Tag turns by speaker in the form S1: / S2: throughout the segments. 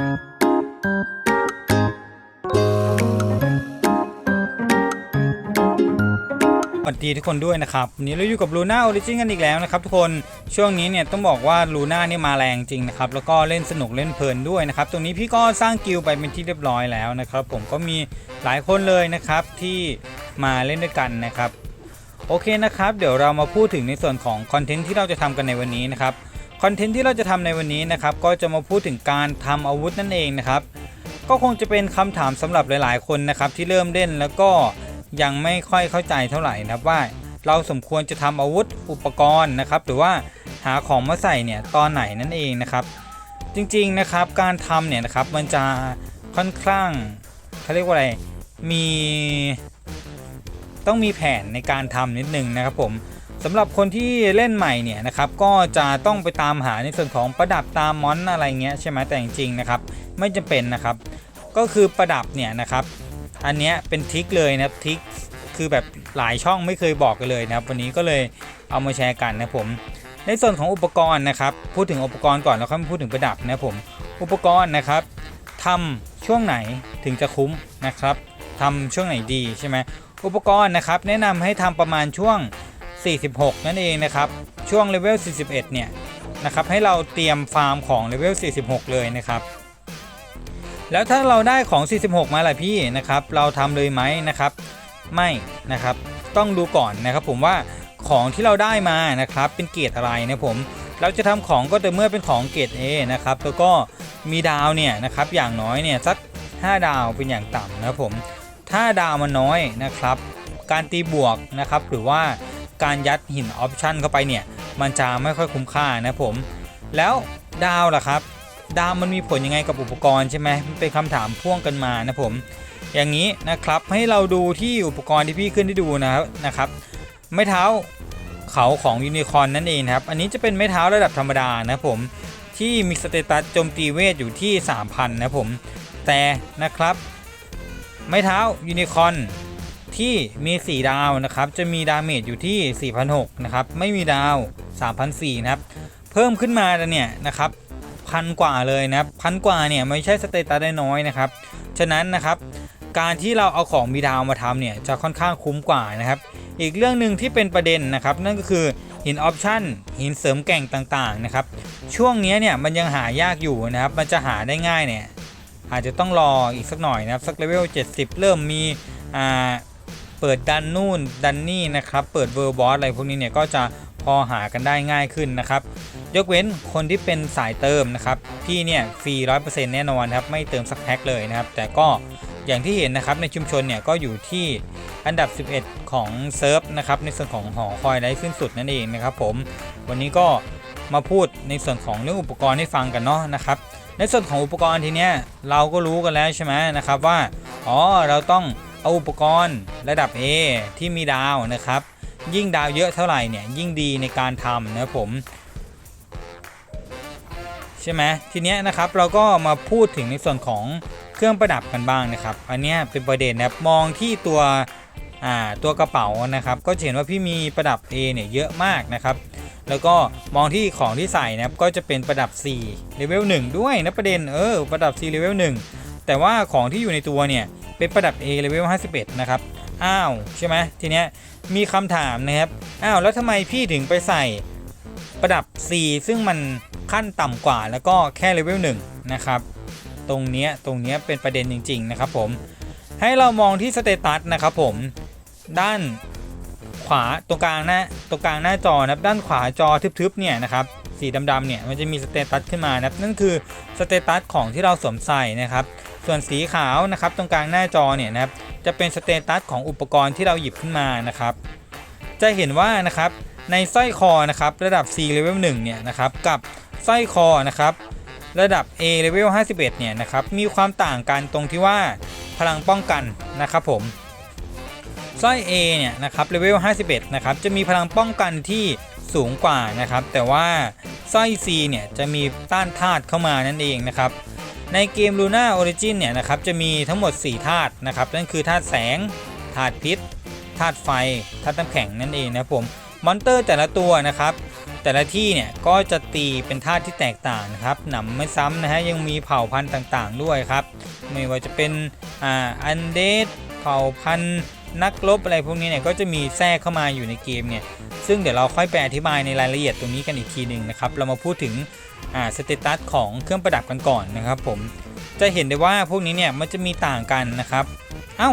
S1: สวัสดีทุกคนด้วยนะครับวันนี้เราอยู่กับลูน่าออริจินกันอีกแล้วนะครับทุกคนช่วงนี้เนี่ยต้องบอกว่าลูน่านี่มาแรงจริงนะครับแล้วก็เล่นสนุกเล่นเพลินด้วยนะครับตรงนี้พี่ก็สร้างกิลไปเป็นที่เรียบร้อยแล้วนะครับผมก็มีหลายคนเลยนะครับที่มาเล่นด้วยกันนะครับโอเคนะครับ เดี๋ยวเรามาพูดถึงในส่วนของคอนเทนต์ที่เราจะทำกันในวันนี้นะครับ คอนเทนต์ที่เราจะทำในวันนี้นะครับก็จะมาพูดถึงการทำอาวุธนั่นเองนะครับก็คงจะเป็นคำถามสำหรับหลาย ๆ คนนะครับที่เริ่มเล่นแล้วก็ยังไม่ค่อยเข้าใจเท่าไหร่นะครับว่า เราสมควรจะทำอาวุธอุปกรณ์นะครับหรือว่าหาของมาใส่เนี่ยตอนไหนนั่นเองนะครับ จริงๆนะครับการทำเนี่ยนะครับมันจะค่อนข้างเขาเรียกว่าอะไรมี ต้องมีแผนในการทำนิดนึงนะครับผม สำหรับคนที่เล่นใหม่เนี่ยนะครับก็จะต้องไปตามหาในส่วนของประดับตามมอนอะไรเงี้ยใช่ไหมแต่จริงๆนะครับไม่จำเป็นนะครับ ก็คือประดับเนี่ยนะครับ อันเนี้ยเป็นทริคเลยนะครับทริคคือแบบหลายช่องไม่เคยบอกกันเลยนะครับวันนี้ก็เลยเอามาแชร์กันนะผมในส่วนของอุปกรณ์นะครับ พูดถึงอุปกรณ์ก่อนแล้วค่อยพูดถึงประดับนะผมอุปกรณ์นะครับทำช่วงไหนถึงจะคุ้มนะครับทำช่วงไหนดีใช่ไหมอุปกรณ์นะครับ แนะนำให้ทำประมาณช่วง 46 นั่นเองนะครับ ช่วงเลเวล 41 เนี่ยนะครับให้เราเตรียมฟาร์มของเลเวล 46 เลยนะครับ แล้วถ้าเราได้ของ 46 มาล่ะพี่นะครับเราทำเลยไหมนะครับ ไม่นะครับต้องดูก่อนนะครับผมว่าของที่เราได้มานะครับเป็นเกรดอะไรนะผมเราจะทำของก็แต่เมื่อเป็นของเกรด A นะครับแล้วก็มีดาวเนี่ยนะครับอย่างน้อยเนี่ยสัก 5 ดาวเป็นอย่างต่ำนะผมถ้าดาวมันน้อยนะครับ การตีบวกนะครับหรือว่า การยัดหินออปชันเข้าไปเนี่ยมันจะไม่ค่อยคุ้มค่านะผม แล้วดาวล่ะครับ ดาวมันมีผลยังไงกับอุปกรณ์ใช่ไหมมันเป็นคำถามพ่วงกันมานะผม อย่างนี้นะครับให้เราดูที่อุปกรณ์ที่พี่ขึ้นที่ดูนะครับนะครับ ไม้เท้าเขาของยูนิคอนนั่นเองครับ อันนี้จะเป็นไม้เท้าระดับธรรมดานะผมที่มีสเตตัสโจมตีเวทอยู่ที่ 3,000 นะผม แต่นะครับ ไม้เท้ายูนิคอน ที่มี 4 ดาวนะครับ จะมีดาเมจอยู่ที่ 4,600นะครับ ไม่มีดาว3,400นะครับ เพิ่มขึ้นมาแล้วเนี่ยนะครับพันกว่าเลยนะครับพันกว่าเนี่ยไม่ใช่สเตตัสได้น้อยนะครับ ฉะนั้นนะครับ การที่เราเอาของมีดาวมาทำเนี่ยจะค่อนข้างคุ้มกว่านะครับ อีกเรื่องหนึ่งที่เป็นประเด็นนะครับ นั่นก็คือหินออปชั่นหินเสริมแก่งต่างๆนะครับ ช่วงนี้เนี่ยมันยังหายากอยู่นะครับ มันจะหาได้ง่ายเนี่ยอาจจะต้องรออีกสักหน่อยนะครับ สักเลเวล 70 เริ่มมีอ่า เปิดดันนู่นดันนี่นะครับ เปิดเวอร์บอสอะไรพวกนี้เนี่ยก็จะพอหากันได้ง่ายขึ้นนะครับ ยกเว้นคนที่เป็นสายเติมนะครับ พี่เนี่ยฟรีร้อยเปอร์เซ็นต์แน่นอนครับ ไม่เติมสักแพ็คเลยนะครับ แต่ก็อย่างที่เห็นนะครับในชุมชนเนี่ยก็อยู่ที่อันดับ 11 ของเซิร์ฟนะครับในส่วนของหอคอยไร้สิ้นสุดนั่นเองนะครับผมวันนี้ก็มาพูดในส่วนของเรื่องอุปกรณ์ให้ฟังกันเนาะนะครับ ในส่วนของอุปกรณ์ทีเนี้ยเราก็รู้กันแล้วใช่ไหมนะครับว่าอ๋อเราต้อง เอาอุปกรณ์ระดับ A ที่มีดาวนะครับ ยิ่งดาวเยอะเท่าไหร่เนี่ยยิ่งดีในการทำนะครับผมใช่ไหมทีเนี้ยนะครับเราก็มาพูดถึงในส่วนของเครื่องประดับกันบ้างนะครับ อันเนี้ยเป็นประเด็นนะครับมองที่ตัวอ่าตัวกระเป๋านะครับ ก็จะเห็นว่าพี่มีประดับ A เนี่ยเยอะมากนะครับ แล้วก็มองที่ของที่ใส่นะครับก็จะเป็นประดับ4เลเวล1ด้วยนะประเด็นเออประดับ4เลเวล1แต่ว่าของที่อยู่ในตัวเนี่ย เป็นประดับ A เลเวล51 นะครับ อ้าว ใช่ไหมทีเนี้ยมีคำถามนะครับ อ้าว แล้วทำไมพี่ถึงไปใส่ประดับ C ซึ่งมันขั้นต่ำกว่าแล้วก็แค่เลเวล1นะครับ ตรงเนี้ยตรงเนี้ยเป็นประเด็นจริง ๆ นะครับผม ให้เรามองที่สเตตัสนะครับผม ด้านขวาตรงกลางหน้าตรงกลางหน้าจอนะครับด้านขวาจอทึบๆเนี่ยนะครับ สีดำๆเนี่ยมันจะมีสเตตัสขึ้นมานะครับนั่นคือสเตตัสของที่เราสวมใส่นะครับส่วนสีขาวนะครับตรงกลางหน้าจอเนี่ยนะครับจะเป็นสเตตัสของอุปกรณ์ที่เราหยิบขึ้นมานะครับจะเห็นว่านะครับในสร้อยคอนะครับระดับ C level 1เนี่ยนะครับกับสร้อยคอนะครับระดับ A level 51เนี่ยนะครับมีความต่างกันตรงที่ว่าพลังป้องกันนะครับผมสร้อย A เนี่ยนะครับ level 51นะครับจะมีพลังป้องกันที่ สูงกว่านะครับ แต่ว่าสร้อย C เนี่ยจะมีต้านธาตุเข้ามานั่นเองนะครับ ในเกม Luna Origin เนี่ยนะครับจะมีทั้งหมด 4 ธาตุนะครับ นั่นคือธาตุแสงธาตุพิษธาตุไฟธาตุน้ำแข็งนั่นเองนะผมมอนเตอร์แต่ละตัวนะครับ แต่ละที่เนี่ยก็จะตีเป็นธาตุที่แตกต่างนะครับหนำไม่ซ้ำนะฮะยังมีเผ่าพันธุ์ต่างๆ ด้วยครับ ไม่ว่าจะเป็นอ่าอันเดดเผ่าพันธุ์ นักรบอะไรพวกนี้เนี่ยก็จะมีแทรกเข้ามาอยู่ในเกมเนี่ยซึ่งเดี๋ยวเราค่อยไปอธิบายในรายละเอียดตรงนี้กันอีกทีหนึ่งนะครับเรามาพูดถึงอ่าสเตตัสของเครื่องประดับกันก่อนนะครับผมจะเห็นได้ว่าพวกนี้เนี่ยมันจะมีต่างกันนะครับ เอ้า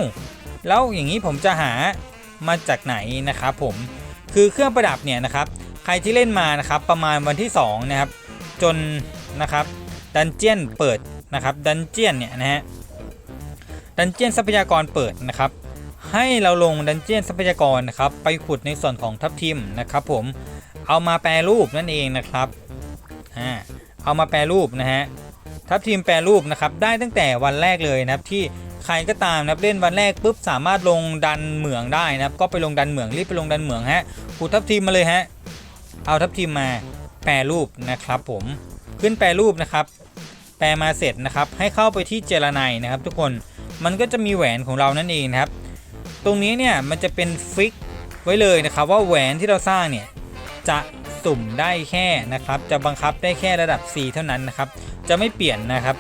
S1: แล้วอย่างนี้ผมจะหามาจากไหนนะครับผมคือเครื่องประดับเนี่ยนะครับใครที่เล่นมานะครับประมาณวันที่2นะครับจนนะครับดันเจียนเปิดนะครับดันเจียนเนี่ยนะฮะดันเจียนทรัพยากรเปิดนะครับ ให้เราลงดันเจียนทรัพยากรนะครับ ไปขุดในส่วนของทับทิมนะครับ ผมเอามาแปรรูปนั่นเองนะครับอ่าเอามาแปรรูปนะฮะทับทิมแปรรูปนะครับได้ตั้งแต่วันแรกเลยนะครับที่ใครก็ตามนะครับเล่นวันแรกปุ๊บสามารถลงดันเหมืองได้นะครับ ก็ไปลงดันเหมืองรีบไปลงดันเหมืองฮะขูดทับทีมมาเลยฮะเอาทับทีมมาแปรรูปนะครับผมขึ้นแปรรูปนะครับ แปลมาเสร็จนะครับให้เข้าไปที่เจรไนนะครับ ทุกคนมันก็จะมีแหวนของเรานั่นเองนะครับ ตรงนี้เนี่ยมันจะเป็นฟิกไว้เลยนะครับว่าแหวนที่เราสร้างเนี่ยจะสุ่มได้แค่นะครับจะบังคับได้แค่ระดับ C เท่านั้นนะครับจะไม่เปลี่ยนนะครับ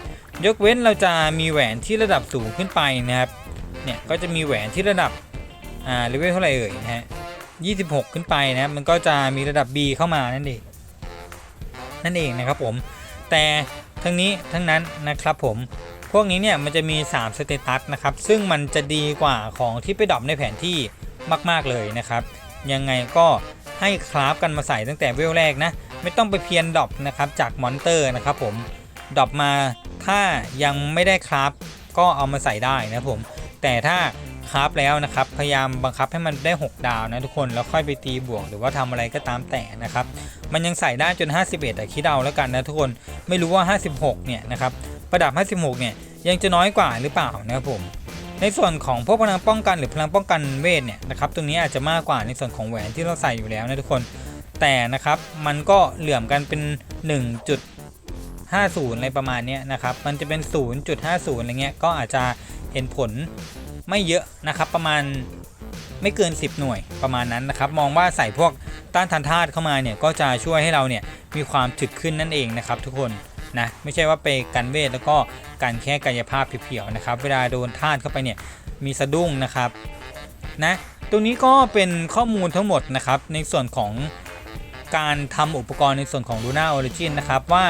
S1: ยกเว้นเราจะมีแหวนที่ระดับสูงขึ้นไปนะครับเนี่ยก็จะมีแหวนที่ระดับอ่าเลเวลเท่าไหร่เอ่ยนะฮะ26 ขึ้นไปนะครับมันก็จะมีระดับ B เข้ามานั่นเองนั่นเองนะครับผมแต่ทั้งนี้ทั้งนั้นนะครับผม พวกนี้เนี่ยมันจะมี 3 สเตตัสนะครับ ซึ่งมันจะดีกว่าของที่ไปดรอปในแผนที่มาก ๆ เลยนะครับ ยังไงก็ให้คราฟกันมาใส่ตั้งแต่เวลแรกนะ ไม่ต้องไปเพียนดรอปนะครับจากมอนเตอร์นะครับผมดรอปมาถ้ายังไม่ได้คราฟก็เอามาใส่ได้นะครับผม แต่ถ้าคราฟแล้วนะครับ พยายามบังคับให้มันได้ 6 ดาวนะทุกคน แล้วค่อยไปตีบวก หรือว่าทำอะไรก็ตามแต่นะครับ มันยังใส่ได้จน 51แต่คิดเอาแล้วกันนะทุกคน ไม่รู้ว่า 56 เนี่ยนะครับ ประดับ 56 เนี่ยยังจะน้อยกว่าหรือเปล่านะครับผม ในส่วนของพวกพลังป้องกันหรือพลังป้องกันเวทเนี่ยนะครับตรงนี้อาจจะมากกว่าในส่วนของแหวนที่เราใส่อยู่แล้วนะทุกคน แต่นะครับมันก็เหลื่อมกันเป็น 1.50 อะไรประมาณนี้นะครับมันจะเป็น 0.50 อะไรเงี้ยก็อาจจะเห็นผลไม่เยอะนะครับประมาณไม่เกิน 10 หน่วยประมาณนั้นนะครับ มองว่าใส่พวกต้านทานธาตุเข้ามาเนี่ยก็จะช่วยให้เราเนี่ยมีความถึกขึ้นนั่นเองนะครับทุกคน นะไม่ใช่ว่าไปกันเวทแล้วก็กันแค่กายภาพเพียวๆนะครับ เวลาโดนธาตุเข้าไปเนี่ยมีสะดุ้งนะครับนะตรงนี้ก็เป็นข้อมูลทั้งหมดนะครับในส่วนของการทำอุปกรณ์ในส่วนของ Luna Origin นะครับว่า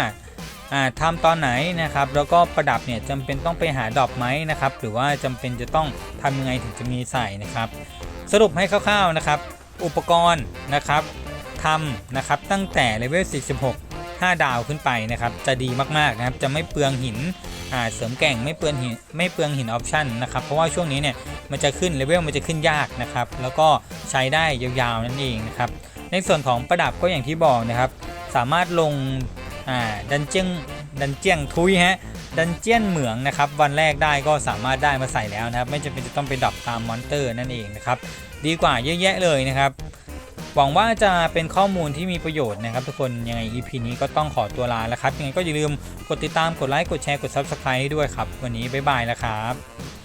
S1: อ่าทำตอนไหนนะครับแล้วก็ประดับเนี่ยจำเป็นต้องไปหาดอปไหมนะครับหรือว่าจำเป็นจะต้องทำยังไงถึงจะมีใส่นะครับ สรุปให้คร่าวๆนะครับ อุปกรณ์นะครับทำนะครับตั้งแต่เลเวล46 5 ดาวขึ้นไปนะครับ จะดีมากๆนะครับ จะไม่เปลืองหินอ่าเสริมแก่งไม่เปลืองหินไม่เปลืองหินออปชั่นนะครับ เพราะว่าช่วงนี้เนี่ยมันจะขึ้นเลเวลมันจะขึ้นยากนะครับ แล้วก็ใช้ได้ยาวๆนั่นเองนะครับ ในส่วนของประดับก็อย่างที่บอกนะครับ สามารถลงอ่าดันเจียงดันเจียงทุยฮะดันเจียนเหมืองนะครับวันแรกได้ก็สามารถได้มาใส่แล้วนะครับ ไม่จำเป็นจะต้องไปดับตามมอนเตอร์นั่นเองนะครับ ดีกว่าเยอะแยะเลยนะครับ หวังว่าจะเป็นข้อมูลที่มีประโยชน์นะครับ ทุกคนยังไง EP นี้ก็ต้องขอตัวลาแล้วครับยังไงก็อย่าลืมกดติดตามกดไลค์กดแชร์กด Subscribe ด้วยครับ วันนี้บ๊ายบายแล้วครับ